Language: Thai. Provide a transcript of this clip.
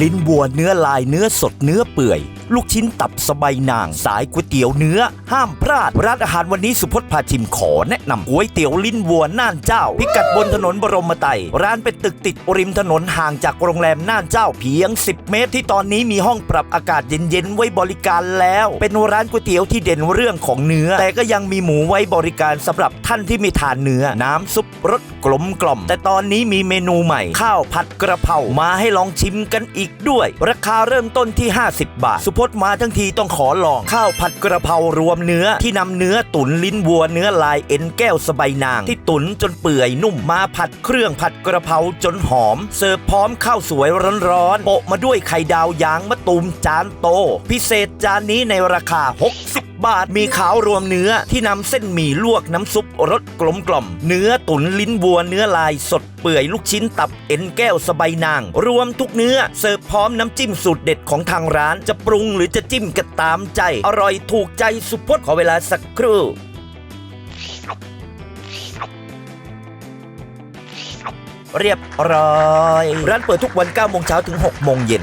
ลิ้นวัวเนื้อลายเนื้อสดเนื้อเปื่อย ลูกชิ้นตับสบายนาง สายก๋วยเตี๋ยวเนื้อ ห้ามพลาด ร้านอาหารวันนี้สุพจน์พาชิมขอแนะนำก๋วยเตี๋ยวลิ้นวัวน่านเจ้า พิกัดบนถนนบรมไตรร้านเป็นตึกติดริมถนนห่างจากโรงแรมน่านเจ้าเพียง 10 เมตร ที่ตอนนี้มีห้องปรับอากาศเย็นๆไว้บริการแล้ว เป็นร้านก๋วยเตี๋ยวที่เด่นเรื่องของเนื้อ แต่ก็ยังมีหมูไว้บริการสำหรับท่านที่ไม่ทานเนื้อน้ำซุปรสกลมกล่อม แต่ตอนนี้มีเมนูใหม่ ข้าวผัดกระเพรามาให้ลองชิมกันอีกด้วย ราคาเริ่มต้นที่ 50 บาท สุพจน์มาทั้งทีต้องขอลองข้าวผัดกระเพรารวมเนื้อที่นำเนื้อตุ๋นลิ้นวัวเนื้อลายเอ็นแก้วสบายนาง ที่ตุ๋นจนเปื่อยนุ่มมาผัดเครื่องผัดกระเพราจนหอม เสิร์ฟพร้อมข้าวสวยร้อนๆโปะมาด้วยไข่ดาวยางมะตูมจานโต พิเศษจานนี้ในราคา 60บาทมีขาวรวมเนื้อที่นำเส้นหมี่ลวกน้ำซุปรสกลมกล่อม เนื้อตุ๋นลิ้นวัววัวเนื้อลายสดเปื่อยลูกชิ้นตับเอ็นแก้วสบายนาง รวมทุกเนื้อเสิร์ฟพร้อมน้ำจิ้มสูตรเด็ดของทางร้าน จะปรุงหรือจะจิ้มก็ตามใจ อร่อยถูกใจสุพจน์ขอเวลาสักครู่เรียบร้อย ร้านเปิดทุกวัน9โมงเช้าถึง6โมงเย็น